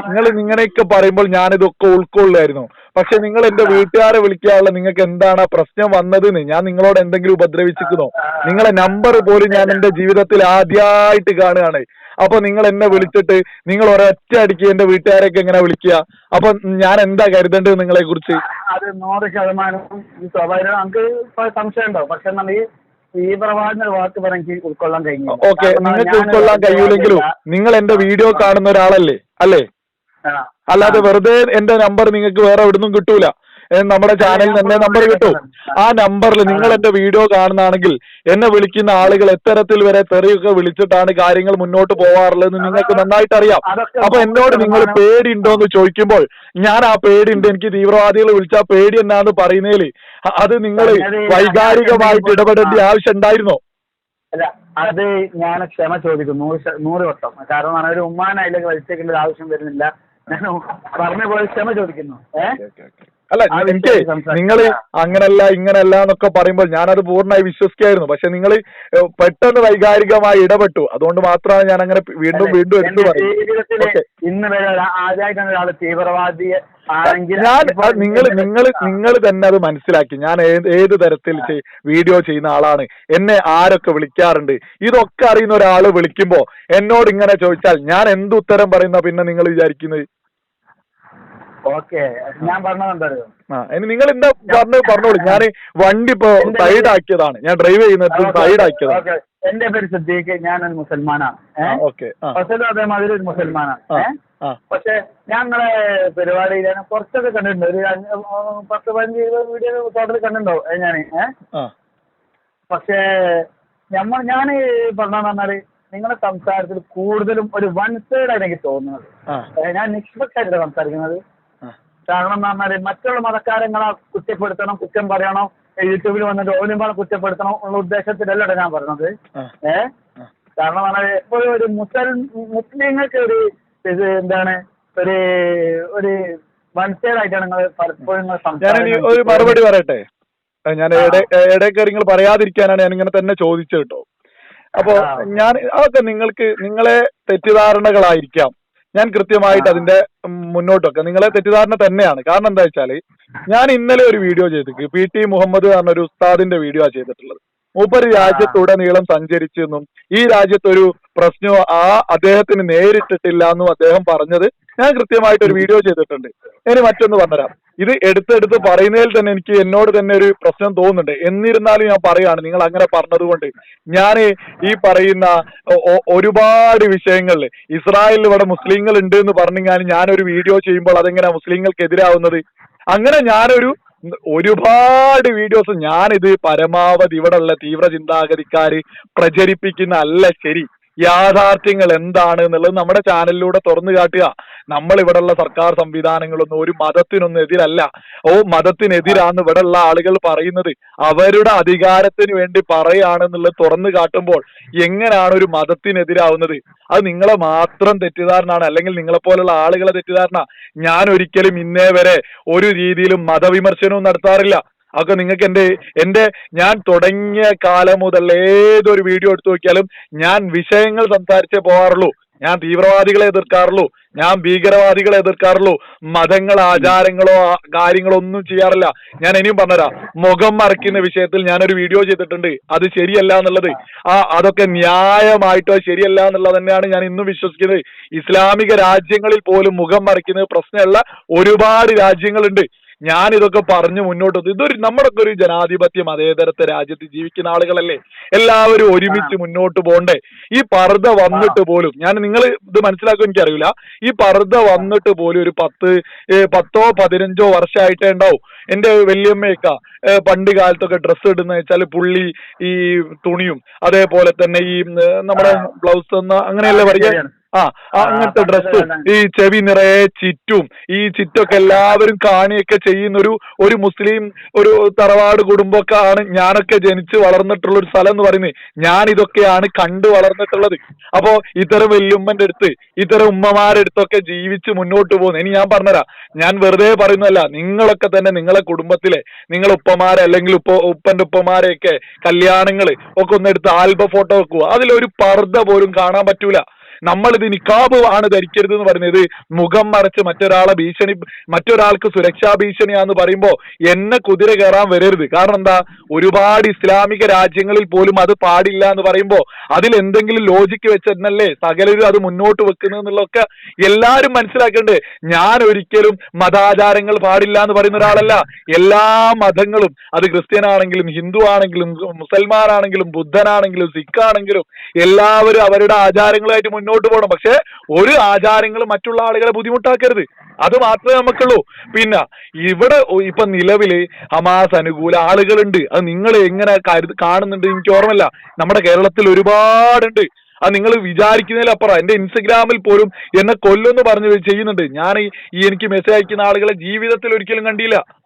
നിങ്ങൾ ഇങ്ങനെയൊക്കെ പറയുമ്പോൾ ഞാനിതൊക്കെ ഉൾക്കൊള്ളായിരുന്നു പക്ഷെ നിങ്ങൾ എന്റെ വീട്ടുകാരെ വിളിക്കാനുള്ള നിങ്ങൾക്ക് എന്താണ് പ്രശ്നം വന്നതെന്ന്? ഞാൻ നിങ്ങളോട് എന്തെങ്കിലും ഉപദ്രവിച്ചിരിക്കുന്നോ? നിങ്ങളെ നമ്പർ പോലും ഞാൻ എന്റെ ജീവിതത്തിൽ ആദ്യമായിട്ട് കാണുകയാണ്. അപ്പൊ നിങ്ങൾ എന്നെ വിളിച്ചിട്ട് നിങ്ങൾ ഒരൊറ്റ അടിക്ക് എന്റെ വീട്ടുകാരെയൊക്കെ എങ്ങനെ വിളിക്കുക. അപ്പൊ ഞാൻ എന്താ കരുതേണ്ടത് നിങ്ങളെ കുറിച്ച് അത് നൂറ് ശതമാനം സ്വാഭാവികം നമുക്ക് സംശയം ഉണ്ടാവും പക്ഷെ ഈ തീവ്രവാദിന്റെ വാക്ക് പറഞ്ഞ് ഉൾക്കൊള്ളാൻ കഴിഞ്ഞു ഓക്കെ. നിങ്ങൾക്ക് ഉൾക്കൊള്ളാൻ കഴിയൂലെങ്കിലും നിങ്ങൾ എന്റെ വീഡിയോ കാണുന്ന ഒരാളല്ലേ? അല്ലേ? അല്ലാതെ വെറുതെ എന്റെ നമ്പർ നിങ്ങൾക്ക് വേറെ എവിടുന്നും കിട്ടൂല. നമ്മുടെ ചാനലിൽ തന്നെ നമ്പർ കിട്ടും. ആ നമ്പറിൽ നിങ്ങൾ എന്റെ വീഡിയോ കാണുന്നതാണെങ്കിൽ എന്നെ വിളിക്കുന്ന ആളുകൾ എത്തരത്തിൽ വരെ തെറിയൊക്കെ വിളിച്ചിട്ടാണ് കാര്യങ്ങൾ മുന്നോട്ട് പോവാറുള്ളതെന്ന് നിങ്ങൾക്ക് നന്നായിട്ട് അറിയാം അപ്പൊ എന്നോട് നിങ്ങൾ പേടിയുണ്ടോ എന്ന് ചോദിക്കുമ്പോൾ ഞാൻ ആ പേടിയുണ്ട്. എനിക്ക് തീവ്രവാദികൾ വിളിച്ചാൽ പേടി എന്നാന്ന് പറയുന്നതിൽ അത് നിങ്ങൾ വൈകാരികമായിട്ട് ഇടപെടേണ്ട ആവശ്യം ഉണ്ടായിരുന്നോ അല്ല അത് ഞാൻ ക്ഷമ ചോദിക്കും. നൂറ് നൂറ് വട്ടം കാരണം ഒരു ഉമ്മാനെ അതിലേക്ക് വലിച്ചേക്കേണ്ട ആവശ്യം വരുന്നില്ല. ഞാൻ പറഞ്ഞ പോലെ ക്ഷമ ചോദിക്കുന്നു. ഏഹ് അല്ല എനിക്ക് നിങ്ങൾ അങ്ങനല്ല ഇങ്ങനല്ല എന്നൊക്കെ പറയുമ്പോൾ ഞാനത് പൂർണമായി വിശ്വസിക്കായിരുന്നു പക്ഷെ നിങ്ങൾ പെട്ടെന്ന് വൈകാരികമായി ഇടപെട്ടു. അതുകൊണ്ട് മാത്രമാണ് ഞാൻ അങ്ങനെ വീണ്ടും വീണ്ടും എടുത്തു പറയുന്നത്. ഇന്ന് വരെ ആദ്യമായിട്ടാണ് ഒരാൾ ഞാൻ നിങ്ങൾ നിങ്ങൾ നിങ്ങൾ തന്നെ അത് മനസ്സിലാക്കി. ഞാൻ ഏത് ഏത് തരത്തിൽ വീഡിയോ ചെയ്യുന്ന ആളാണ്. എന്നെ ആരൊക്കെ വിളിക്കാറുണ്ട്? ഇതൊക്കെ അറിയുന്ന ഒരാൾ വിളിക്കുമ്പോ എന്നോട് ഇങ്ങനെ ചോദിച്ചാൽ ഞാൻ എന്ത് ഉത്തരം പറയുന്ന പിന്നെ നിങ്ങൾ വിചാരിക്കുന്നത്? ഓക്കെ. ഞാൻ? ആ ഇനി നിങ്ങൾ എന്താ പറഞ്ഞു പറഞ്ഞോളൂ. ഞാൻ വണ്ടി ഇപ്പൊ സൈഡ് ആക്കിയതാണ് ഞാൻ ഡ്രൈവ് ചെയ്യുന്നിടത്ത് ഓക്കെ, സൈഡ് ആക്കിയതാണ് ഓക്കെ. എന്റെ പേര് സിദ്ദീഖ് ഞാനൊരു മുസൽമാനാണ്. ഏഹ് ഓക്കെ ആ. ഫസലും അതേമാതിരി ഒരു മുസൽമാനാണ്. ആ ഏഹ് ആ. പക്ഷെ ഞങ്ങളെ പരിപാടിയിൽ ഞാൻ കുറച്ചൊക്കെ കണ്ടിട്ടുണ്ട്. ഒരു അഞ്ച് പത്ത് പതിനഞ്ച് ഇരുപത് വീഡിയോ ടോട്ടൽ കണ്ടിട്ടുണ്ടാവും ഞാൻ ഏഹ് ആ. പക്ഷേ നമ്മൾ ഞാൻ പറഞ്ഞതെന്ന് പറഞ്ഞാൽ നിങ്ങളുടെ സംസാരത്തിൽ കൂടുതലും ഒരു വൺ സൈഡ് ആയിട്ട് എനിക്ക് തോന്നുന്നത്. ആ. ഞാൻ നിഷ്പക്ഷമായിട്ടാണ് സംസാരിക്കുന്നത്. കാരണം എന്ന് പറഞ്ഞാൽ മറ്റുള്ള മതക്കാരങ്ങളെ കുറ്റപ്പെടുത്തണം കുറ്റം പറയണം യൂട്യൂബിൽ വന്നിട്ട് ഓലിമ്പാളെ കുറ്റപ്പെടുത്തണം എന്നുള്ള ഉദ്ദേശത്തിലല്ല ഞാൻ പറഞ്ഞത്. ഏഹ് ഏ? കാരണം പറഞ്ഞാൽ എപ്പോഴും ഒരു മുസ്ലിം മുസ്ലിങ്ങൾക്ക് ഒരു ഇത് എന്താണ് ഒരു ഒരു ആയിട്ടാണ് നിങ്ങൾ പലപ്പോഴും നിങ്ങൾ. ഒരു മറുപടി പറയട്ടെ? ഞാൻ ഇടയ്ക്ക് നിങ്ങൾ പറയാതിരിക്കാനാണ് ഞാൻ ഇങ്ങനെ തന്നെ ചോദിച്ചു കേട്ടോ. അപ്പോ ഞാൻ അതൊക്കെ നിങ്ങൾക്ക് നിങ്ങളെ തെറ്റിദ്ധാരണകളായിരിക്കാം. ഞാൻ കൃത്യമായിട്ട് അതിന്റെ മുന്നോട്ടൊക്കെ. നിങ്ങളെ തെറ്റിദ്ധാരണ തന്നെയാണ്. കാരണം എന്താ വെച്ചാൽ ഞാൻ ഇന്നലെ ഒരു വീഡിയോ ചെയ്തിട്ട് പി ടി മുഹമ്മദ് പറഞ്ഞ ഒരു ഉസ്താദിന്റെ വീഡിയോ ചെയ്തിട്ടുള്ളത്. മൂപ്പര് രാജ്യത്തുടനീളം സഞ്ചരിച്ചെന്നും ഈ രാജ്യത്തൊരു പ്രശ്നവും ആ അദ്ദേഹത്തിന് നേരിട്ടിട്ടില്ല എന്നും അദ്ദേഹം പറഞ്ഞത് ഞാൻ കൃത്യമായിട്ട് ഒരു വീഡിയോ ചെയ്തിട്ടുണ്ട്. ഇനി മറ്റൊന്ന് പറഞ്ഞുതരാം. ഇത് എടുത്തെടുത്ത് പറയുന്നതിൽ തന്നെ എനിക്ക് എന്നോട് തന്നെ ഒരു പ്രശ്നം തോന്നുന്നുണ്ട്. എന്നിരുന്നാലും ഞാൻ പറയാണ് നിങ്ങൾ അങ്ങനെ പറഞ്ഞതുകൊണ്ട്. ഞാൻ ഈ പറയുന്ന ഒരുപാട് വിഷയങ്ങളിൽ ഇസ്രായേലിൽ ഇവിടെ മുസ്ലിങ്ങൾ ഉണ്ട് എന്ന് പറഞ്ഞു ഞാൻ ഞാനൊരു വീഡിയോ ചെയ്യുമ്പോൾ അതെങ്ങനെ മുസ്ലിങ്ങൾക്ക് എതിരാവുന്നത് അങ്ങനെ ഞാനൊരു ഒരുപാട് വീഡിയോസ് ഞാനിത് പരമാവധി ഇവിടെയുള്ള തീവ്ര ചിന്താഗതിക്കാര് പ്രചരിപ്പിക്കുന്ന അല്ല ശരി. യാഥാർത്ഥ്യങ്ങൾ എന്താണ് എന്നുള്ളത് നമ്മുടെ ചാനലിലൂടെ തുറന്നു കാട്ടുക. നമ്മൾ ഇവിടെയുള്ള സർക്കാർ സംവിധാനങ്ങളൊന്നും ഒരു മതത്തിനൊന്നും എതിരല്ല. ഓ മതത്തിനെതിരാന്ന് ഇവിടെയുള്ള ആളുകൾ പറയുന്നത് അവരുടെ അധികാരത്തിന് വേണ്ടി പറയാണെന്നുള്ളത് തുറന്നു കാട്ടുമ്പോൾ എങ്ങനെയാണ് ഒരു മതത്തിനെതിരാവുന്നത്? അത് നിങ്ങളെ മാത്രം തെറ്റിദ്ധാരണയാണ്. അല്ലെങ്കിൽ നിങ്ങളെ പോലുള്ള ആളുകളെ തെറ്റിദ്ധാരണ. ഞാൻ ഒരിക്കലും ഇന്നേ വരെ ഒരു രീതിയിലും മതവിമർശനവും നടത്താറില്ല. അതൊക്കെ നിങ്ങൾക്ക് എന്റെ എന്റെ ഞാൻ തുടങ്ങിയ കാലം മുതൽ ഏതൊരു വീഡിയോ എടുത്തു നോക്കിയാലും ഞാൻ വിഷയങ്ങൾ സംസാരിച്ചേ പോകാറുള്ളൂ ഞാൻ തീവ്രവാദികളെ എതിർക്കാറുള്ളൂ. ഞാൻ ഭീകരവാദികളെ എതിർക്കാറുള്ളൂ. മതങ്ങൾ ആചാരങ്ങളോ കാര്യങ്ങളോ ഒന്നും ചെയ്യാറില്ല. ഞാൻ ഇനിയും പറഞ്ഞുതരാം. മുഖം മറയ്ക്കുന്ന വിഷയത്തിൽ ഞാനൊരു വീഡിയോ ചെയ്തിട്ടുണ്ട്. അത് ശരിയല്ല എന്നുള്ളത്. ആ അതൊക്കെ ന്യായമായിട്ടോ ശരിയല്ല എന്നുള്ളത് തന്നെയാണ് ഞാൻ ഇന്നും വിശ്വസിക്കുന്നത്. ഇസ്ലാമിക രാജ്യങ്ങളിൽ പോലും മുഖം മറയ്ക്കുന്നത് പ്രശ്നമുള്ള ഒരുപാട് രാജ്യങ്ങളുണ്ട്. ഞാൻ ഇതൊക്കെ പറഞ്ഞു മുന്നോട്ട്. ഇതൊരു നമ്മുടെയൊക്കെ ഒരു ജനാധിപത്യ മതേതരത്തെ രാജ്യത്ത് ജീവിക്കുന്ന ആളുകളല്ലേ? എല്ലാവരും ഒരുമിച്ച് മുന്നോട്ട് പോണ്ടേ. ഈ പർദ്ദ വന്നിട്ട് പോലും ഞാൻ നിങ്ങൾ ഇത് മനസ്സിലാക്കും എനിക്കറിയില്ല. ഈ പർദ്ദ വന്നിട്ട് പോലും ഒരു പത്ത് പത്തോ പതിനഞ്ചോ വർഷമായിട്ടേ ഉണ്ടാവും എന്റെ വല്യമ്മയൊക്കെ പണ്ട് കാലത്തൊക്കെ ഡ്രസ്സ് ഇടുന്ന വെച്ചാൽ പുള്ളി ഈ തുണിയും അതേപോലെ തന്നെ ഈ നമ്മുടെ ബ്ലൗസ് എന്ന അങ്ങനെയല്ലേ പറയുക. ആ അങ്ങനത്തെ ഡ്രസ്സും ഈ ചെവി നിറയെ ചിറ്റും ഈ ചിറ്റൊക്കെ എല്ലാവരും കാണിയൊക്കെ ചെയ്യുന്ന ഒരു ഒരു മുസ്ലിം ഒരു തറവാട് കുടുംബമൊക്കെ ആണ് ഞാനൊക്കെ ജനിച്ച് വളർന്നിട്ടുള്ള ഒരു സ്ഥലം എന്ന് പറയുന്നത്. ഞാൻ ഇതൊക്കെയാണ് കണ്ടു വളർന്നിട്ടുള്ളത്. അപ്പോ ഇത്തരം വല്യുമ്മന്റെ അടുത്ത് ഇത്തരം ഉമ്മമാരുടെ അടുത്തൊക്കെ ജീവിച്ച് മുന്നോട്ട് പോകുന്നു. ഇനി ഞാൻ പറഞ്ഞുതരാം. ഞാൻ വെറുതെ പറയുന്നതല്ല നിങ്ങളൊക്കെ തന്നെ നിങ്ങളെ കുടുംബത്തിലെ നിങ്ങളെ ഉപ്പമാരെ അല്ലെങ്കിൽ ഉപ്പ ഉപ്പന്റെ ഉപ്പമാരെയൊക്കെ കല്യാണങ്ങൾ ഒക്കെ ഒന്ന് എടുത്ത് ആൽബം ഫോട്ടോ വെക്കുക. അതിലൊരു പർദ്ദ പോലും കാണാൻ പറ്റൂല. നമ്മളിത് നിക്കാബ് ആണ് ധരിക്കരുത് എന്ന് പറയുന്നത്. മുഖം മറച്ച് മറ്റൊരാളെ ഭീഷണി മറ്റൊരാൾക്ക് സുരക്ഷാ ഭീഷണിയാന്ന് പറയുമ്പോ എന്നെ കുതിര കയറാൻ വരരുത്. കാരണം എന്താ? ഒരുപാട് ഇസ്ലാമിക രാജ്യങ്ങളിൽ പോലും അത് പാടില്ല എന്ന് പറയുമ്പോ അതിൽ എന്തെങ്കിലും ലോജിക്ക് വെച്ചിട്ടല്ലേ സകലരും അത് മുന്നോട്ട് വെക്കുന്നതെന്നുള്ളതൊക്കെ എല്ലാരും മനസ്സിലാക്കേണ്ടത്. ഞാൻ ഒരിക്കലും മതാചാരങ്ങൾ പാടില്ല എന്ന് പറയുന്ന ഒരാളല്ല. എല്ലാ മതങ്ങളും അത് ക്രിസ്ത്യൻ ആണെങ്കിലും ഹിന്ദു ആണെങ്കിലും മുസൽമാനാണെങ്കിലും ബുദ്ധനാണെങ്കിലും സിഖ് ആണെങ്കിലും എല്ലാവരും അവരുടെ ആചാരങ്ങളായിട്ട് മുന്നോട്ട് പോകണം. പക്ഷെ ഒരു ആചാരങ്ങൾ മറ്റുള്ള ആളുകളെ ബുദ്ധിമുട്ടാക്കരുത്. അത് മാത്രമേ നമുക്കുള്ളൂ. പിന്നെ ഇവിടെ ഇപ്പൊ നിലവിൽ ഹമാസ് അനുകൂല ആളുകളുണ്ട്. അത് നിങ്ങൾ എങ്ങനെ കാണുന്നുണ്ട് എനിക്ക് ഓർമ്മല്ല നമ്മുടെ കേരളത്തിൽ ഒരുപാടുണ്ട്. അത് നിങ്ങൾ വിചാരിക്കുന്നതിലപ്പുറം എന്റെ ഇൻസ്റ്റഗ്രാമിൽ പോലും എന്നെ കൊല്ലുമെന്ന് പറഞ്ഞു ചെയ്യുന്നുണ്ട്. ഞാൻ ഈ എനിക്ക് മെസ്സേജ് അയക്കുന്ന ആളുകളെ ജീവിതത്തിൽ ഒരിക്കലും കണ്ടില്ല.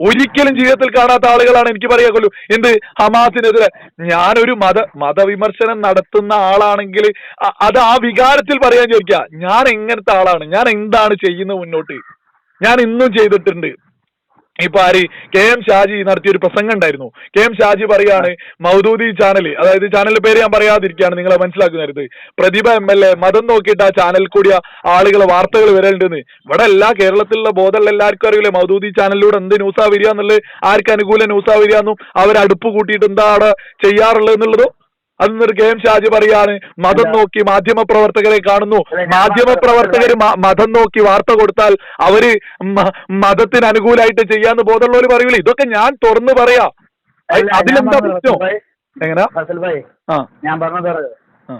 ഒരിക്കലും ജീവിതത്തിൽ കാണാത്ത ആളുകളാണ് എനിക്ക് പറയാൻ കൊല്ലു എന്ത്? ഹമാസിനെതിരെ. ഞാനൊരു മത മതവിമർശനം നടത്തുന്ന ആളാണെങ്കിൽ അത് ആ വികാരത്തിൽ പറയാൻ ചോദിക്കുക ഞാൻ എങ്ങനത്തെ ആളാണ്? ഞാൻ എന്താണ് ചെയ്യുന്നത് മുന്നോട്ട്? ഞാൻ ഇന്നും ചെയ്തിട്ടുണ്ട്. ഇപ്പൊ ആര് കെ എം ഷാജി നടത്തിയ ഒരു പ്രസംഗം ഉണ്ടായിരുന്നു. കെ എം ഷാജി പറയാണ് മൗദൂദി ചാനൽ അതായത് ചാനലിന്റെ പേര് ഞാൻ പറയാതിരിക്കുകയാണ് നിങ്ങളെ മനസ്സിലാക്കുന്നത് പ്രതിഭ എം എൽ എ മതം നോക്കിയിട്ട് ആ ചാനൽ കൂടിയ ആളുകളെ വാർത്തകൾ വരലുണ്ടെന്ന് ഇവിടെ എല്ലാ കേരളത്തിലുള്ള ബോധമുള്ള എല്ലാവർക്കും അറിയില്ലേ മൗദൂദി ചാനലിലൂടെ എന്ത് ന്യൂസാ വരിക എന്നുള്ളത് ആർക്ക് അനുകൂല ന്യൂസാ വരിക എന്നും അവർ അടുപ്പ് കൂട്ടിയിട്ട് എന്താ അവിടെ ചെയ്യാറുള്ളത് എന്നുള്ളതും അതൊന്നൊരു കെ എം ഷാജി പറയാണ് മതം നോക്കി മാധ്യമ പ്രവർത്തകരെ കാണുന്നു മാധ്യമ പ്രവർത്തകർ മതം നോക്കി വാർത്ത കൊടുത്താൽ അവർ മതത്തിന് അനുകൂലമായിട്ട് ചെയ്യാന്ന് ബോധമുള്ളവർ പറയൂലേ? ഇതൊക്കെ ഞാൻ തുറന്നു പറയാ. അതിലെന്താ പ്രശ്നം? എങ്ങനെ? ഫസൽ ഭായ് ആ. ഞാൻ പറഞ്ഞത്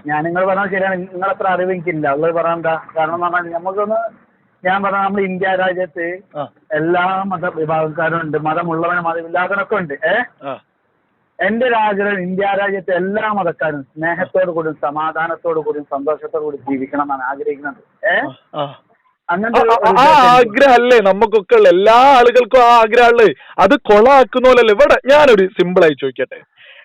ഞാൻ നിങ്ങൾ പറഞ്ഞത് ശരിയാണ്. നിങ്ങളത്ര അറിവ് എനിക്കില്ല. ഉള്ളത് പറയാൻ കാരണം എന്ന് പറഞ്ഞാൽ നമുക്കൊന്ന് ഞാൻ പറഞ്ഞ നമ്മൾ ഇന്ത്യ രാജ്യത്ത് എല്ലാ മത വിഭാഗക്കാരും ഉണ്ട്. മതമുള്ളവനും മതമില്ലാത്തവനൊക്കെ ഉണ്ട്. ഏഹ് എന്റെ ആഗ്രഹം ഇന്ത്യ രാജ്യത്തെ എല്ലാ മതക്കാരും സ്നേഹത്തോടു കൂടിയും സമാധാനത്തോടു കൂടിയും സന്തോഷത്തോടു കൂടി ജീവിക്കണം എന്നാണ് ആഗ്രഹിക്കുന്നത് ആ ആഗ്രഹല്ലേ നമുക്കൊക്കെ ഉള്ള എല്ലാ ആളുകൾക്കും ആ ആഗ്രഹമുള്ളേ അത് കൊളാക്കുന്ന പോലല്ലേ ഇവിടെ ഞാനൊരു സിമ്പിൾ ആയി ചോദിക്കട്ടെ.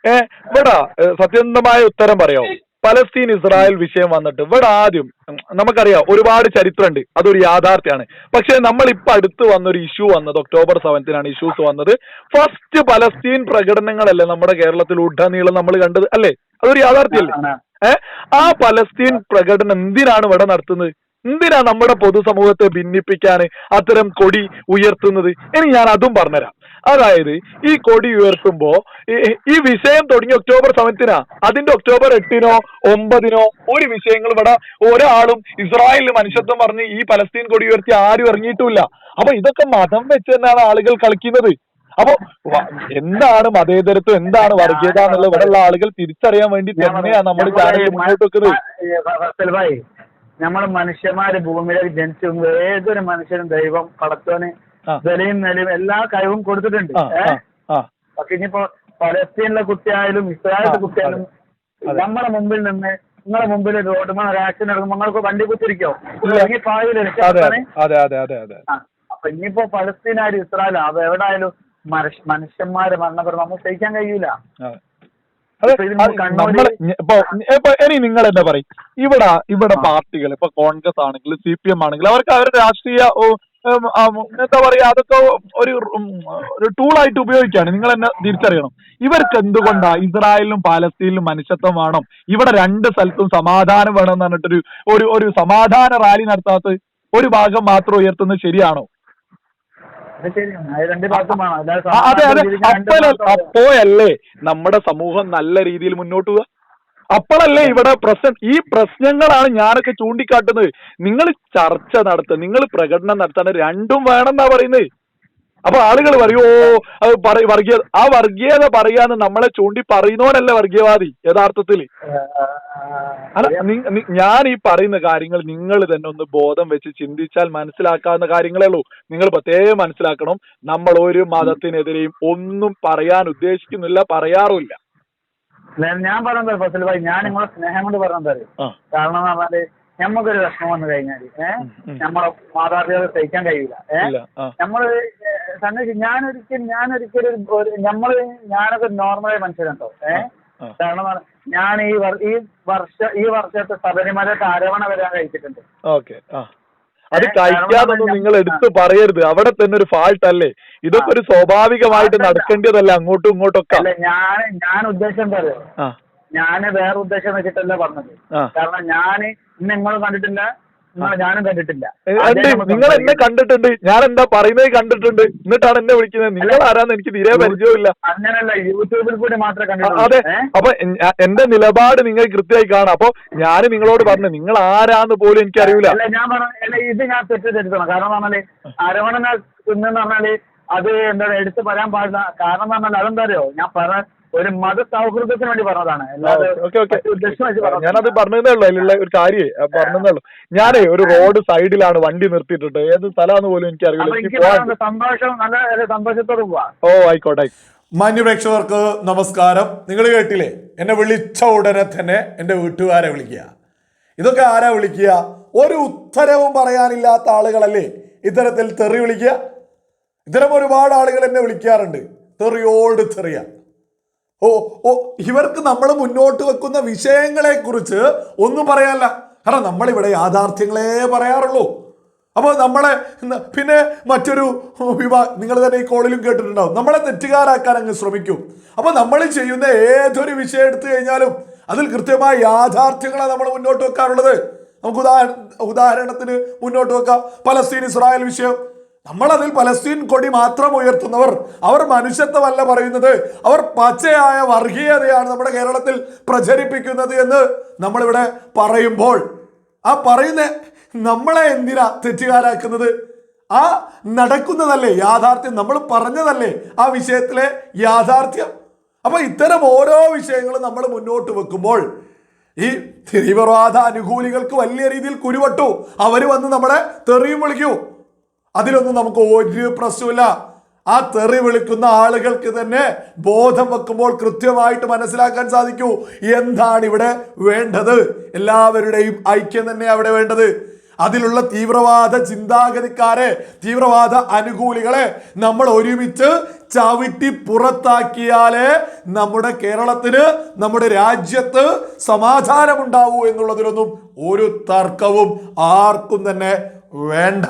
ഏഹ് ഇവിടെ സത്യസന്ധമായ ഉത്തരം പറയാമോ? പലസ്തീൻ ഇസ്രായേൽ വിഷയം വന്നിട്ട് ഇവിടെ ആദ്യം നമുക്കറിയാം ഒരുപാട് ചരിത്രമുണ്ട്. അതൊരു യാഥാർത്ഥ്യമാണ്. പക്ഷെ നമ്മൾ ഇപ്പൊ അടുത്ത് വന്നൊരു ഇഷ്യൂ വന്നത് ഒക്ടോബർ സെവൻത്തിനാണ് ഇഷ്യൂസ് വന്നത്. ഫസ്റ്റ് പലസ്തീൻ പ്രകടനങ്ങളല്ലേ നമ്മുടെ കേരളത്തിൽ ഉടനീളം നമ്മൾ കണ്ടത്? അല്ലേ? അതൊരു യാഥാർത്ഥ്യമല്ലേ ആണ്. ആ. പലസ്തീൻ പ്രകടനം എന്തിനാണ് ഇവിടെ നടത്തുന്നത്? എന്തിനാ നമ്മുടെ പൊതുസമൂഹത്തെ ഭിന്നിപ്പിക്കാൻ അത്തരം കൊടി ഉയർത്തുന്നത്? ഇനി ഞാൻ അതും പറഞ്ഞുതരാം. അതായത് ഈ കൊടി ഉയർത്തുമ്പോ ഈ- വിഷയം തുടങ്ങി ഒക്ടോബർ സെവൻത്തിനാ അതിന്റെ ഒക്ടോബർ എട്ടിനോ ഒമ്പതിനോ ഒരു വിഷയങ്ങൾ ഇവിടെ ഒരാളും ഇസ്രായേലിൽ മനുഷ്യത്വം പറഞ്ഞ് ഈ പലസ്തീൻ കൊടി ഉയർത്തി ആരും ഇറങ്ങിയിട്ടില്ല. അപ്പൊ ഇതൊക്കെ മതം വെച്ച് തന്നെയാണ് ആളുകൾ കളിക്കുന്നത്. അപ്പൊ എന്താണ് മതേതരത്വം? എന്താണ് വർഗീയത എന്നുള്ളത് ഇവിടെയുള്ള ആളുകൾ തിരിച്ചറിയാൻ വേണ്ടി തന്നെയാണ് നമ്മൾ ചാനൽ മുന്നോട്ട് വെക്കുന്നത് നമ്മൾ മനുഷ്യന്മാര് ഭൂമിയിലേക്ക് ജനിച്ചു ഏതൊരു മനുഷ്യനും ദൈവം പടത്തോന്. വിലയും നിലയും എല്ലാ കഴിവും കൊടുത്തിട്ടുണ്ട്. പക്ഷെ ഇനിയിപ്പോ പലസ്തീനിലെ കുട്ടിയായാലും ഇസ്രായേലിലെ കുട്ടിയായാലും നമ്മുടെ നമ്മളെ മുമ്പിൽ നിന്ന് നിങ്ങളെ മുമ്പിൽ റോഡ് ആക്സിഡന്റ് എടുക്കുമ്പോൾ നിങ്ങൾക്ക് വണ്ടി കുത്തിരിക്കോ. ഇറങ്ങി പാവില്ല അപ്പൊ ഇനിയിപ്പോ പലസ്തീനായാലും ഇസ്രായേലും അത് എവിടെയായാലും മനുഷ്യ മനുഷ്യന്മാര് മരണപ്പെടും നമുക്ക് സഹിക്കാൻ കഴിയൂല. ഇനി നിങ്ങൾ എന്താ പറയും? ഇവിടെ ഇവിടെ പാർട്ടികൾ ഇപ്പൊ കോൺഗ്രസ് ആണെങ്കിലും സി പി എം ആണെങ്കിലും അവർക്ക് അവരുടെ രാഷ്ട്രീയ എന്താ പറയാ അതൊക്കെ ഒരു ഒരു ടൂളായിട്ട് ഉപയോഗിക്കുകയാണ് നിങ്ങൾ എന്നെ തിരിച്ചറിയണം. ഇവർക്ക് എന്തുകൊണ്ടാ ഇസ്രായേലിലും പാലസ്തീനിലും മനുഷ്യത്വം വേണം? ഇവിടെ രണ്ട് സ്ഥലത്തും സമാധാനം വേണം എന്ന് പറഞ്ഞിട്ടൊരു ഒരു ഒരു സമാധാന റാലി നടത്താത്ത ഒരു ഭാഗം മാത്രം ഉയർത്തുന്നത് ശരിയാണോ? അത് അതെ അപ്പോഴല്ലേ നമ്മുടെ സമൂഹം നല്ല രീതിയിൽ മുന്നോട്ട് പോവുക അപ്പോഴല്ലേ ഇവിടെ പ്രശ്നം? ഈ പ്രശ്നങ്ങളാണ് ഞാനൊക്കെ ചൂണ്ടിക്കാട്ടുന്നത്. നിങ്ങൾ ചർച്ച നടത്തുക നിങ്ങൾ പ്രകടനം നടത്താൻ രണ്ടും വേണമെന്നാ പറയുന്നത്. അപ്പൊ ആളുകൾ പറയും ഓ അത് വർഗീയ ആ വർഗീയത പറയാന്ന് നമ്മളെ ചൂണ്ടി പറയുന്നവനല്ല വർഗീയവാദി യഥാർത്ഥത്തിൽ ഞാൻ ഈ പറയുന്ന കാര്യങ്ങൾ നിങ്ങൾ തന്നെ ഒന്ന് ബോധം വെച്ച് ചിന്തിച്ചാൽ മനസ്സിലാക്കാവുന്ന കാര്യങ്ങളേ ഉള്ളൂ. നിങ്ങൾ പ്രത്യേകം മനസ്സിലാക്കണം നമ്മൾ ഒരു മതത്തിനെതിരെയും ഒന്നും പറയാൻ ഉദ്ദേശിക്കുന്നില്ല പറയാറുമില്ല. ഞാൻ പറഞ്ഞത് ഫസൽ ഭായി? ഞാൻ നിങ്ങളെ സ്നേഹം കൊണ്ട് പറഞ്ഞത് കാരണം എന്ന് പറഞ്ഞാൽ ഞമ്മക്കൊരു വിഷമം വന്നു കഴിഞ്ഞാൽ ഏഹ് നമ്മളെ മാതാപിതാക്കൾ സഹിക്കാൻ കഴിയില്ല ഏഹ് നമ്മൾ സംഗതി ഞാനൊരിക്കൽ ഞാനൊരിക്കലും ഒരു നമ്മൾ ഞാനൊക്കെ നോർമലായ മനുഷ്യരുണ്ടോ ഏഹ് കാരണം ഞാൻ ഈ ഈ വർഷ ഈ വർഷത്തെ ശബരിമല താരവണ വരാൻ കഴിച്ചിട്ടുണ്ട്. അത് കഴിക്കാതൊന്നും നിങ്ങൾ എടുത്ത് പറയരുത്. അവിടെ തന്നെ ഒരു ഫാൾട്ട് അല്ലേ? ഇതൊക്കെ ഒരു സ്വാഭാവികമായിട്ട് നടക്കേണ്ടതല്ലേ? അങ്ങോട്ടും ഇങ്ങോട്ടും ഒക്കെ. ഞാൻ ഞാൻ ഉദ്ദേശം പറയാം ഞാൻ വേറെ ഉദ്ദേശം വെച്ചിട്ടല്ല പറഞ്ഞത്. കാരണം ഞാൻ ഇന്ന് നിങ്ങൾ കണ്ടിട്ടില്ല. ഞാനും കണ്ടിട്ടില്ല. നിങ്ങൾ എന്നെ കണ്ടിട്ടുണ്ട്. ഞാൻ എന്താ പറയുന്നത് കണ്ടിട്ടുണ്ട്. എന്നിട്ടാണ് എന്നെ വിളിക്കുന്നത്. നിങ്ങൾ ആരാന്ന് എനിക്ക് തീരെ പരിചയമില്ല അങ്ങനല്ല യൂട്യൂബിൽ കൂടി മാത്രമേ അതെ. അപ്പൊ എന്റെ നിലപാട് നിങ്ങൾ കൃത്യമായി കാണാം. അപ്പൊ ഞാൻ നിങ്ങളോട് പറഞ്ഞു നിങ്ങൾ ആരാന്ന് പോലും എനിക്ക് അറിയില്ല. ഞാൻ പറഞ്ഞു ഇത് ഞാൻ തെറ്റിദ്ധരിക്കണം കാരണം പറഞ്ഞാൽ അരവണ പറഞ്ഞാൽ അത് എന്താ എടുത്തു പറയാൻ പാടില്ല. കാരണം പറഞ്ഞാൽ അതെന്താ അറിയോ? ഞാൻ പറ ഒരു മത സൗഹൃദത്തിന് വേണ്ടി പറഞ്ഞതാണ്. ഞാനത് പറഞ്ഞതേ ഉള്ളൂ. അതിലുള്ള ഒരു കാര്യേ പറഞ്ഞതേ ഉള്ളൂ. ഞാനേ ഒരു റോഡ് സൈഡിലാണ് വണ്ടി നിർത്തിയിട്ടുണ്ട് ഏത് സ്ഥലമാണെന്ന് പോലും എനിക്ക് അറിയില്ല. സന്തോഷം നല്ല ഒരു സന്തോഷത്തോട് പോവാ. ഓ ആയിക്കോട്ടെ മഞ്ഞു മാന്യപ്രേക്ഷകർക്ക് നമസ്കാരം. നിങ്ങൾ കേട്ടില്ലേ? എന്നെ വിളിച്ച ഉടനെ തന്നെ എന്റെ വീട്ടുകാരെ വിളിക്കുക. ഇതൊക്കെ ആരാ വിളിക്കുക? ഒരു ഉത്തരവും പറയാനില്ലാത്ത ആളുകളല്ലേ ഇത്തരത്തിൽ തെറി വിളിക്കുക? ഇത്തരം ഒരുപാട് ആളുകൾ എന്നെ വിളിക്കാറുണ്ട്. തെറിയോട് തെറിയ. ഓ ഓ ഇവർക്ക് നമ്മൾ മുന്നോട്ട് വെക്കുന്ന വിഷയങ്ങളെ കുറിച്ച് ഒന്നും പറയാനല്ല. കാരണം നമ്മളിവിടെ യാഥാർത്ഥ്യങ്ങളെ പറയാറുള്ളൂ. അപ്പോൾ നമ്മളെ പിന്നെ മറ്റൊരു വിവാ നിങ്ങൾ തന്നെ ഈ കോളിലും കേട്ടിട്ടുണ്ടാവും. നമ്മളെ തെറ്റുകാരാക്കാൻ അങ്ങ് ശ്രമിക്കും. അപ്പോൾ നമ്മൾ ചെയ്യുന്ന ഏതൊരു വിഷയം എടുത്തു കഴിഞ്ഞാലും അതിൽ കൃത്യമായ യാഥാർത്ഥ്യങ്ങളാണ് നമ്മൾ മുന്നോട്ട് വെക്കാറുള്ളത്. നമുക്ക് ഉദാഹരണ ഉദാഹരണത്തിന് മുന്നോട്ട് വെക്കാം. പലസ്തീൻ ഇസ്രായേൽ വിഷയം. നമ്മളതിൽ പലസ്തീൻ കൊടി മാത്രം ഉയർത്തുന്നവർ. അവർ മനുഷ്യത്വമല്ല പറയുന്നത്. അവർ പച്ചയായ വർഗീയതയാണ് നമ്മുടെ കേരളത്തിൽ പ്രചരിപ്പിക്കുന്നത് എന്ന് നമ്മളിവിടെ പറയുമ്പോൾ. ആ പറയുന്ന നമ്മളെ എന്തിനാ തെറ്റുകാരാക്കുന്നത്? ആ നടക്കുന്നതല്ലേ യാഥാർത്ഥ്യം. നമ്മൾ പറഞ്ഞതല്ലേ ആ വിഷയത്തിലെ യാഥാർത്ഥ്യം? അപ്പൊ ഇത്തരം ഓരോ വിഷയങ്ങളും നമ്മൾ മുന്നോട്ട് വെക്കുമ്പോൾ ഈ തീവ്രവാദ അനുകൂലികൾക്ക് വലിയ രീതിയിൽ കുരുവട്ടു. അവർ വന്ന് നമ്മളെ തെറിയും വിളിക്കൂ. അതിലൊന്നും നമുക്ക് ഒരു പ്രശ്നമില്ല ആ തെറി വിളിക്കുന്ന ആളുകൾക്ക് തന്നെ ബോധം വെക്കുമ്പോൾ കൃത്യമായിട്ട് മനസ്സിലാക്കാൻ സാധിക്കൂ. എന്താണ് ഇവിടെ വേണ്ടത്? എല്ലാവരുടെയും ഐക്യം തന്നെ അവിടെ വേണ്ടത്. അതിലുള്ള തീവ്രവാദ ചിന്താഗതിക്കാരെ തീവ്രവാദ അനുകൂലികളെ നമ്മൾ ഒരുമിച്ച് ചവിട്ടി പുറത്താക്കിയാലേ നമ്മുടെ കേരളത്തിന് നമ്മുടെ രാജ്യത്ത് സമാധാനമുണ്ടാവൂ എന്നുള്ളതിലൊന്നും ഒരു തർക്കവും ആർക്കും തന്നെ വേണ്ട.